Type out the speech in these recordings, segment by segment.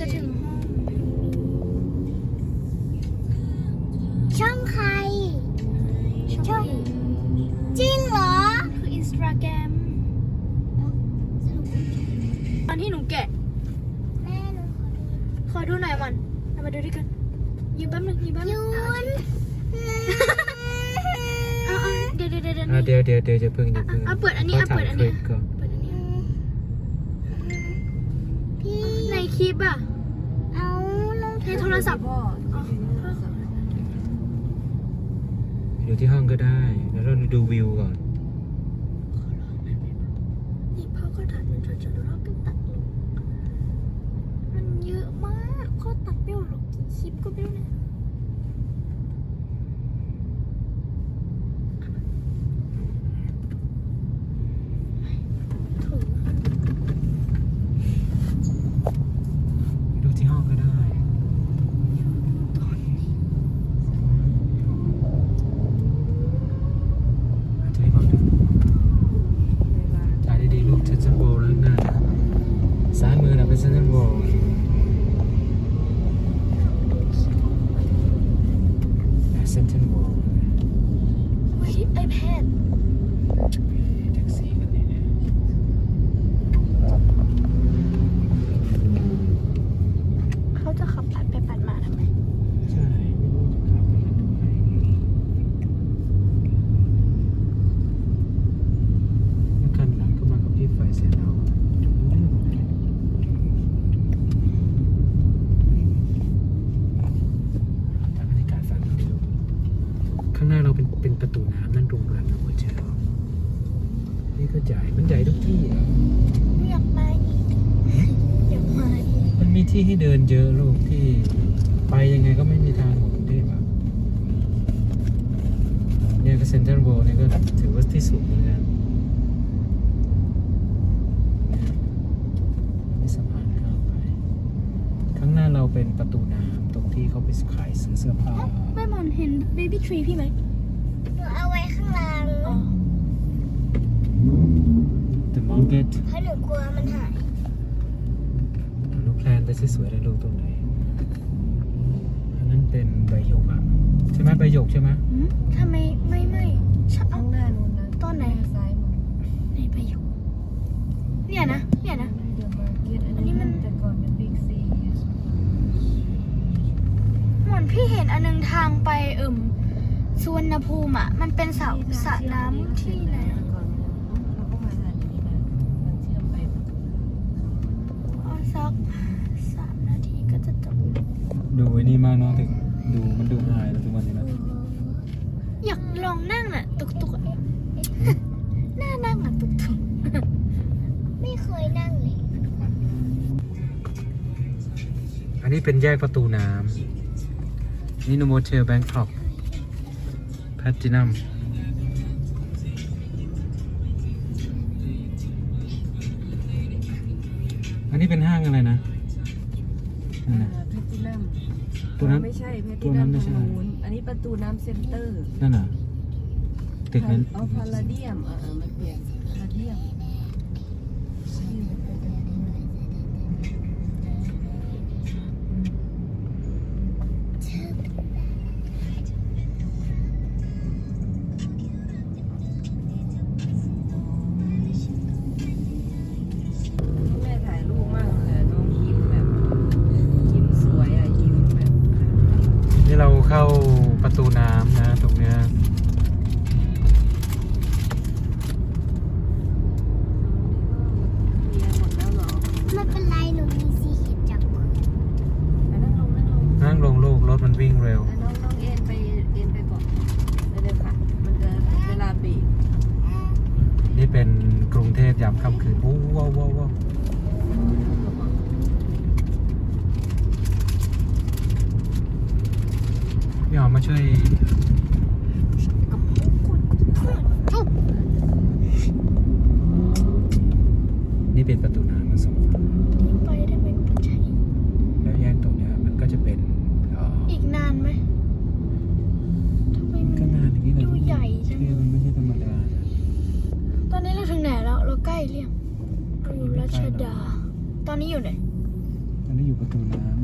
จะถึงห้อง ช่องใครช่องช่อง จริงเหรอ คืออินสตาแกรมตอนที่หนูแกะ แม่หนูขอดูหน่อยมันเอามาดูด้วยกันยืมแป๊บนึงยืมแป๊บนึยุงนเอาเอาเดี๋ยวเดี๋ยวเดี๋ยวเดี๋ยวอะเดี๋ยวเดี๋ยวเดี๋ยวจะเพิ่งจะเพิ่งอะเปิดอันนี้อะขาเปิถ่ายดอันคนี้ลิปก่อน คลิปอะ เอาลงในโทรศัพท์พ่ออ๋ออยู่ที่ห้องก็ได้ แล้วเราดูวิวก่อน นี่พ่อก็ถ่ายเป็นช็อตๆแล้วเราก็ตัดลงมันเยอะมากก็ตัดไม่ออกหรอกกี่คลิปก็ไม่รู้นะ ถึง ดูที่ห้องก็ได้ ตอนนี้ อาจจะให้พ่อดูถ่ายดีๆลูกเซนทรัลโวลข้างหน้านะซ้ายมือนะเป็นเซนทรัลโวลเซนทรัลโวล เฮ้ยไอแพด แท็กซี่กันนี่เนี่ย เขาจะขับปัดไปปัดมาทำไม ใช่ไม่รู้จะขับไปกันตรงไหนแล้วคันหลังก็มากับพี่ไฟเสียแล้วรู้เรื่องหมดเลยถ่ายบรรยากาศฝั่งนี้ดูข้างหน้าเราเป็นเป็นประตูน้ำนั่นโรงแรมนะหัวเชลนี่ก็ใหญ่มันใหญ่ทุกที่อะ อยากมาอีกอยากมาอีก มันมีที่ให้เดินเยอะลูกที่ไปยังไงก็ไม่มีทางของกรุงเทพอะเนี่ยก็เซ็นทรัลเวิลด์เนี่ย ก็ถือว่าที่สุดเหมือนกันมีสะพานข้ามไป ข้างหน้าเราเป็นประตูน้ำตรงที่เขาไปขายซื้อเสื้อผ้าแม่มอนเห็นเบบี้ทรีพี่ไหมหนูเอาไว้ข้างล่างอ๋อ The Market เพราะหนูกลัวมันหาย ลูกแพลนไปสวยๆเลยลูกตรงไหน อันนั้นเป็นใบหยกอะใช่ไหมใบหยกใช่ไหมหืมทำไมไม่ไม่ ชะเอาข้างหน้านู้นนะตอนไหนซ้ายมือไหนไปอยู่ เนี่ยนะ เนี่ยนะ เดี๋ยวมาเก็ตอันอันนี้นี้มัมันนแต่ก่อนเป็นบิ๊กซีเหมือนพี่เห็นอันนึงทางไปเอิ่มสุวรรณภูมิอะ มันเป็นสระสระน้ำที่ไหนอะก่อนเราก็มาทานที่นี่นะมันเชื่อมไปประตูเอาสักสามนาทีก็จะจบ ดูไอ้นี่มากเนาะถึงดูมันดูง่ายแล้วทุกวันนี้นะอยากลองนั่งอะ ตุกตุกอะน่านั่งอะตุกตุกไม่เคยนั่งเลย อันนี้เป็นแยกประตูน้ำนี่โนโมเทลแบงคอกแพตตินัมอันนี้เป็นห้างอะไรนะนั่นนะแพทตินัมตัวนั้นไม่ใช่แพทตัติวนั้นัมนไม่ตใช่รงนู้นอันนี้ประตูน้ำเซ็นเตอร์ นั่นน่ะ ตึกนั้น เอาพาราเดียมเออมันเปลี่ยนพาราเดียม เรียงเราอยู่รัชดา ตอนนี้อยู่ไหนตอนนี้อยู่ประตูน้ำ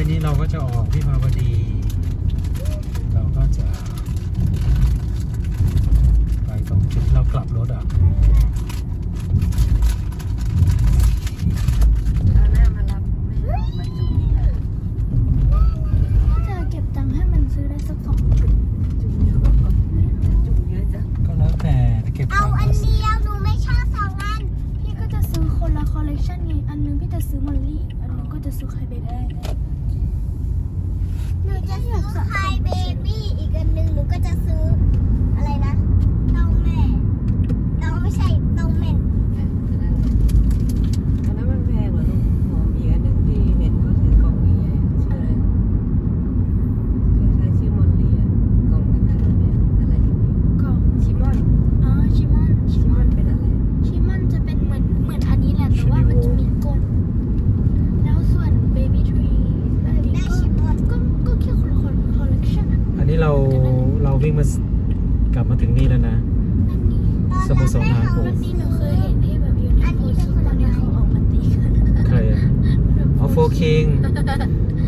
ายนี้เราก็จะออกวิภาวดี เราก็จะ ไปตรงจุดเรากลับรถอะเอาหน้ามารับแม่มาจุ่มนี่แหละจะเก็บตังค์ให้มันซื้อได้สักสองจุดจุ่มเยอะจุ่มเยอะจังก็แล้วแต่เก็บเอาอันเดียวหนูไม่ชอบสองอัน พี่ก็จะซื้อคนละคอลเลกชันไง อันหนึงพี่จะซื้อมอลลี่ อันหนึงก็จะซื้อไคเบบี้ หนูจะซื้อไฮเบบี้อีกอันหนึ่งหนูก็จะซื้ออะไรนะเต้าแม่เต้าไม่ใช่เต้าแม่น อันนั้นมันแพงกว่าลูกหอมอีกอันหนึงที่เห็นเขาถือกล่องใหญ่ๆชื่ออะไรคล้ายๆชื่อมอนเลียกล่องคล้ายๆแบบเนี้ยอะไรอย่างนี้ ก็ ชิมอน อ๋อชิมอน ชิมอนเป็นอะไร ชิมอนจะเป็นเหมือนเหมือนอันนี้แหละ แต่ว่ามันจะมีก้น แล้วส่วนเบบี้ทรีอันนี้ ได้ ก็ ชิมอน ก็ก็แค่คนละคอลเลกชันอะ อันนี้เราเราวิ่งมากลับมาถึงนี่แล้วนะ อันนี้ สโมสรทหารบก อันนี้หนูเคยเห็นที่แบบอยู่ในโพสต์ตอนนี้เขาออกมาตีกัน ใครอะอ๋อโฟคิง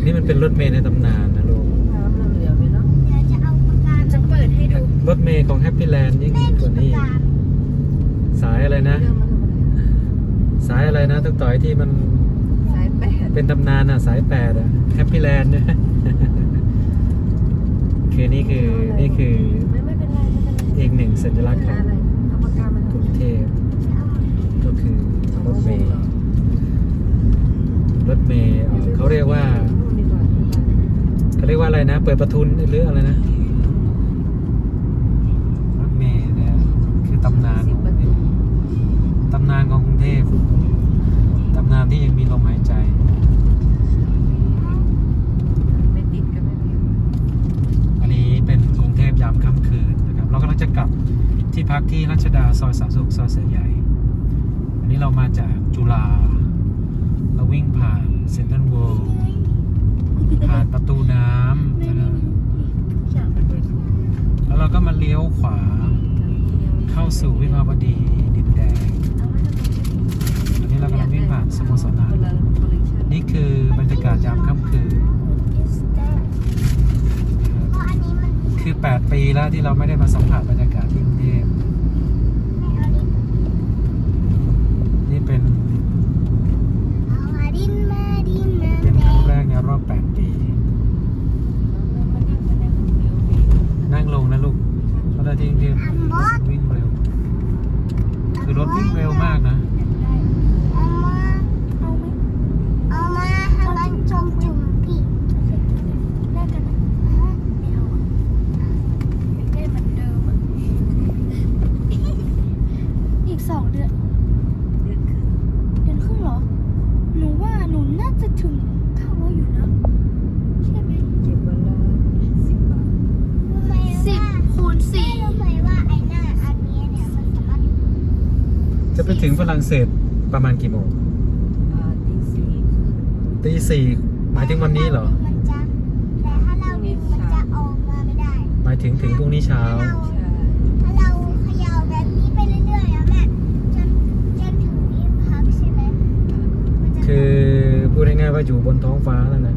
นี่มันเป็น รถเมล์ในตำนานนะลูกน้ำมันเหลือไหมเนาะเดี๋ยวจะเอาปากกาจะเปิดให้ดูรถเมล์ของแฮปปี้แลนด์ยิ่งแม่กมีว่าปากนี้กาสายอะไรนะ เรื่องมาทำอะไรสายอะไรนะต้องต่อยที่มันสายแปดเป็นตำนานอะ สายแปดอะแฮปปี้แลนด์เนี่ยคือนี่คือนี่คือไม่ไม่เป็นไรไม่เป็นไรอีกหนึ่งสัญลักษณ์ของอะไรเอาปากกามากทำรุงอะไรเทพก็คือรถเมล์รถเมล์เอ่อเขาเรียกว่านู่นดีกว่า เขาเรียกว่าอะไรนะ เปิดประทุนหรืออะไรนะรถเมล์เนี่ยคือตำนานสิบประตูตำนานของกรุงเทพตำนานที่ยังมีลมหายใจ ไม่ติดกันไม่เป็นไรอันนี้เป็นกรุงเทพยามค่ำคืนนะครับ เรากำลังจะกลับที่พักที่รัชดาซอยสามสุขซอยเสือใหญ่ อันนี้เรามาจากจุฬาเราวิ่งผ่านเซ็นทรัลเวิลด์ ผ่านประตูน้ำนแล้วเราก็มาเลี้ยวขวา เข้าสู่วิภาวดีดินแดงตอนนี้เรากำลังวิ่งผ่านสโมสรนานนี่คือบรรยากาศยามค่ำคืนคือ 8 ปีแล้วที่เราไม่ได้มาสัมผัสบรรยากาศที คูณสี่จะไปถึงฝรั่งเศสประมาณกี่โมงตีสี่หมายถึงวันนี้เหรอหมายถึงถึงพรุ่งนี้เช้า ถ้าเราขย่าแบบนี้ไปเรื่อยๆอะแม่จนจนถึงนี้พักใช่ไหมคือพูดง่ายๆว่าอยู่บนท้องฟ้าแล้วนะ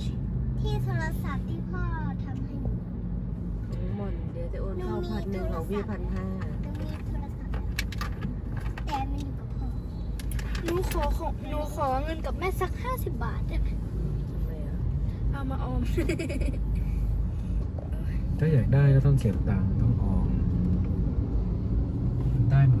ที่โทรศัพท์ที่พ่อทำให้หนูทั้งหมดเดี๋ยวจะโอนเข้าพันหนึ่งของพี่พันห้าแต่มันอยู่กับพ่อหนูขอของหนูขอเงินกับแม่สักห้าสิบบาทได้ไหมเอามาออม ถ้าอยากได้ก็ต้องเก็บตังค์ต้องออมได้หม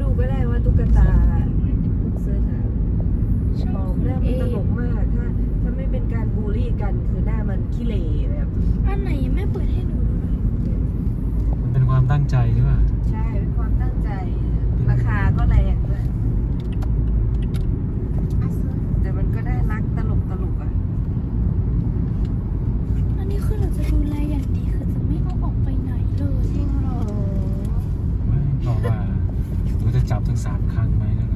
ดูก็ได้ว่าตุ๊กตาลูกเสื้อหางบอกหน้ามัตลกมากถ้าถ้าไม่เป็นการบูลลี่กันคือหน้ามันขี้เหร่แบบอันไหนไม่เปิดให้หนูดูหยมันเป็นความตั้งใจใช่ป่ะใช่เป็นความตั้งใจ ราคาก็แรงด้วย สามครั้งไหมนะ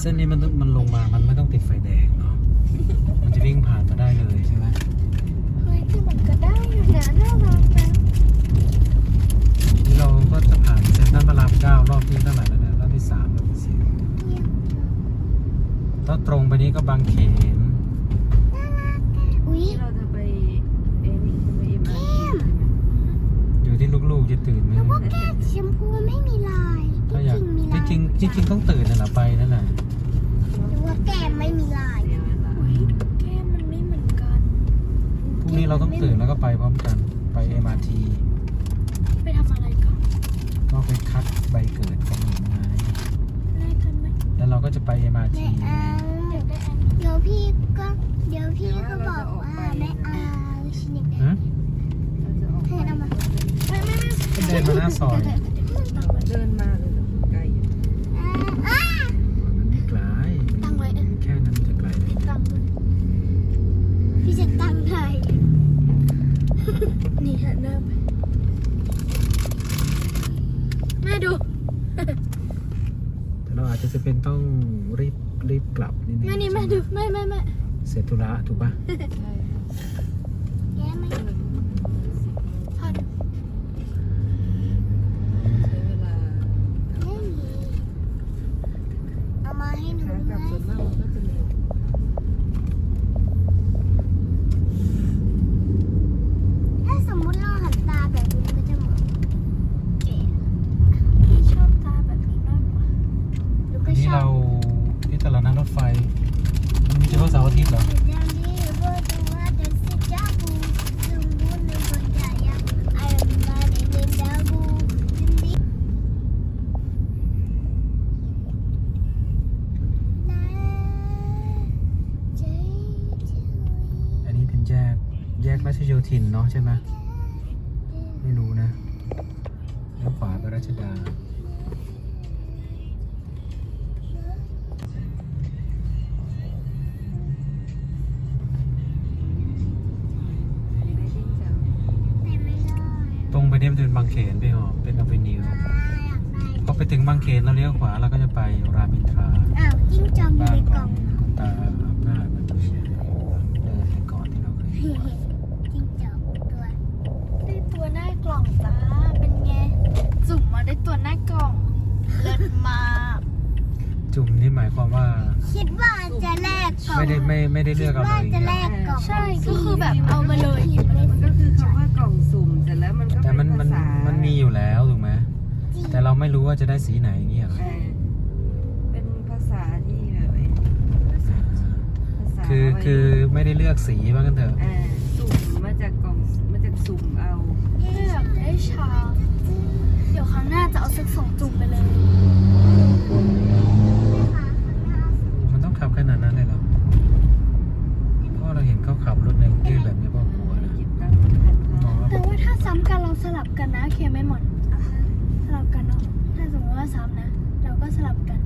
เส้นนี้มันต้องมันลงมามันไม่ต้องติดไฟแดงเนาะมันจะวิ่งผ่านมาได้เลยใช่ไหมเฮ้ยที่มันก็ได้อยู่นะน่ารักนะที่เราก็จะผ่านเซ็นทรัลพระรามเก้ารอบที่เท่าไหร่แล้วเนี่ยรอบที่สามรอบที่สี่แล้วตรงไปนี้ก็บางเขนอุ้ยที่เราจะไปเอ็นี่จะไปเอ็มอาร์อยู่ที่ลูกๆจะตื่นไหมแล้วพวกแก้มชมพูไม่มีลาย ถ้าอยากจริงมีจลายริงๆจริงๆต้องตื่นนะนะไปนั่นแหละหรือว่าแก้มไม่มีลายเสียเวลาอุ้ยแก้มมันไม่เหมือนกันพรุ่งนี้เราต้องตื่นแล้วก็ไปพร้อมกันไป MRT ไปทำอะไรก่อนก็ไปคัดใบเกิดของหญิงไงแลกกันไหมแล้วเราก็จะไป MRT ไม่เอาอยากได้อันเดี๋ยวพี่ก็เดี๋ยวพี่ก็บอกว่าไม่เอาชินิกฮะเราจะออกไปไม่ไม่ไม่ก็เดินมาหน้าซอยตั้งไว้เดินมาเลยไกลอยู่ มันไม่ไกล ตั้งไว้เออ แค่นั้นจะไกลเลย ตั้งไว้ พี่จะตั้งไทย นี่หันหน้าไปแม่ ดู แต่เราอาจจะจะเป็นต้องรีบรีบกลับนิดนึงแม่นี่แม่ดูแม่แม่แม่เสร็จธุระถูกปะ ใช่แก้ไม่ เขนเราเลี้ยวขวาเราก็จะไปรามอินทราอ้าวจิ้งจอกอยู่บ้านในขกล่อองงคุณตาอาบน้ำมันเดินไปก่อนที่เราเคยจิ้งจอกตัวได้ตัวหน้ากล่องจ้า เป็นไง จุ่มมาได้ตัวหน้ากล่อง เลิศมากจุ่มนี่หมายความว่าคิดว่าจะแลกกล่องไม่ได้ไม่ไม่ได้เลือกเอาเลว่ายจะแลกกล่องใช่ ก็คือแบบเอามาเลย มันก็คือคำว่ากล่องสุ่มเสร็จแล้วมันก็แต่เป็มันนมัภานษามันมีอยู่แล้วถูกไหม แต่เราไม่รู้ว่าจะได้สีไหนอย่างเงี้ยเหรอเออเป็นภาษาที่แบบไอ้ภาษาคือคือไม่ได้เลือกสีว่ากันเถอะ อ่าสุ่มมาจากกล่องมาจากสุ่มเอา เลือกได้ชา เดี๋ยวครั้งหน้าจะเอาสักสองจุ่มไปเลย มันต้องขับขนาดนั้นเลยเหรอเพราะเราเห็นเขาขับรถในกรุงเทพแบบนี้พ่อกลัวนะ จิบตั้งพัน มองว่า แต่ว่าถ้าซ้ำกันเราสลับกันนะเคไม่หมดสลับกันเนาะถ้าสมมติว่าซ้ำนะ เราก็สลับกัน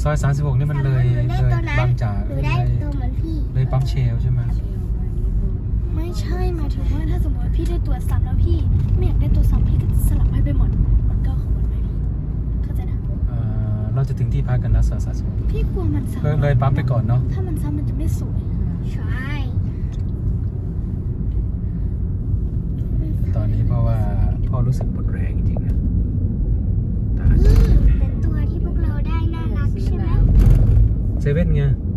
ซ อย36นี่มันเลยหนูได้เลยตัวนั้นบางจากหนูเลได้ยตัวเหมือนพี่ เลยปั๊มเชลใช่ไหมเชลไปนี่คือไม่ใช่หมายถึงว่าถ้าสมมติว่าพี่ได้ตัวซ้ำแล้วพี่ ไม่อยากได้ตัวซ้ำพี่ก็สลับให้ไปหมดมันก็ของมันไม่พี่เข้าใจนะเอ่อเราจะถึงที่พักกันนะซอย36พี่กลัวมันซ้ำเลยเลยปั๊มไปก่อนเนาะถ้ามันซ้ำมันจะไม่สวยใช่ เซเว่นไงเ